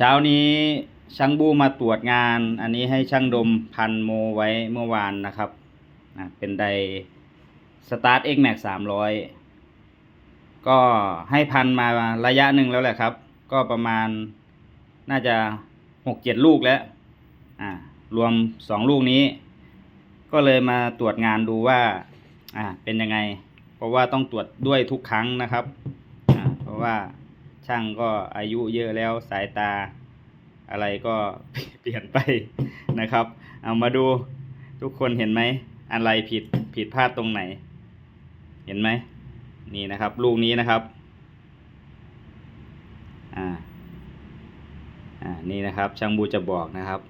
เช้านี้ช่างบูมาตรวจงาน อันนี้ให้ช่างดมพันโมไว้เมื่อวานนะครับอะเป็นไดสตาร์ท X Max 300ก็ให้พันมาระยะหนึ่งแล้วแหละครับ ก็ประมาณน่าจะหกเจ็ดลูกแล้วอ่ารวมสองลูกนี้ ก็เลยมาตรวจงานดูว่าอ่าเป็นยังไง เพราะว่าต้องตรวจด้วยทุกครั้งนะครับอ่าเพราะว่า ช่างก็อายุเยอะแล้วสายตาอะไรก็เปลี่ยนไปนะครับ เอามาดูทุกคนเห็นไหม อะไรผิดผิดพลาดตรงไหน เห็นไหม นี่นะครับ ลูกนี้นะครับ อ่า อ่า นี่นะครับช่างบูจะบอกนะครับ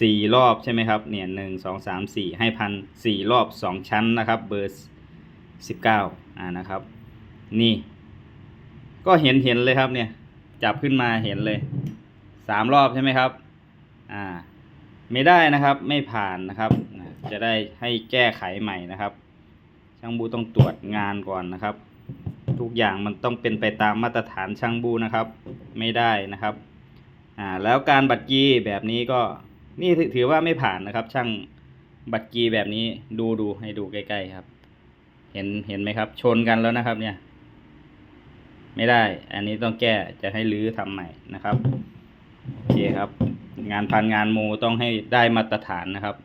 สี่รอบใช่ไหมครับ เนี่ยหนึ่งสองสามสี่ให้พันสี่รอบสองชั้นนะครับ เบอร์สิบเก้าอ่านะครับ นี่ ก็เห็นเห็นเลยครับเนี่ย จับขึ้นมาเห็นเลยสามรอบใช่ไหมครับ อ่า ไม่ได้นะครับ ไม่ผ่านนะครับ จะได้ให้แก้ไขใหม่นะครับ ช่างบูต้องตรวจงานก่อนนะครับ ทุกอย่างมันต้องเป็นไปตามมาตรฐานช่างบูนะครับ ไม่ได้นะครับ อ่า แล้วการบัตรกีแบบนี้ก็ นี่ถือว่าไม่ผ่านนะครับ ช่างบัตรกีแบบนี้ดูดูให้ดูใกล้ๆครับ เห็นเห็นไหมครับ ชนกันแล้วนะครับเนี่ย ไม่ได้ อันนี้ต้องแก้จะให้รื้อทำใหม่นะครับ โอเคครับ งานพันงานโมต้องให้ได้มาตรฐานนะครับ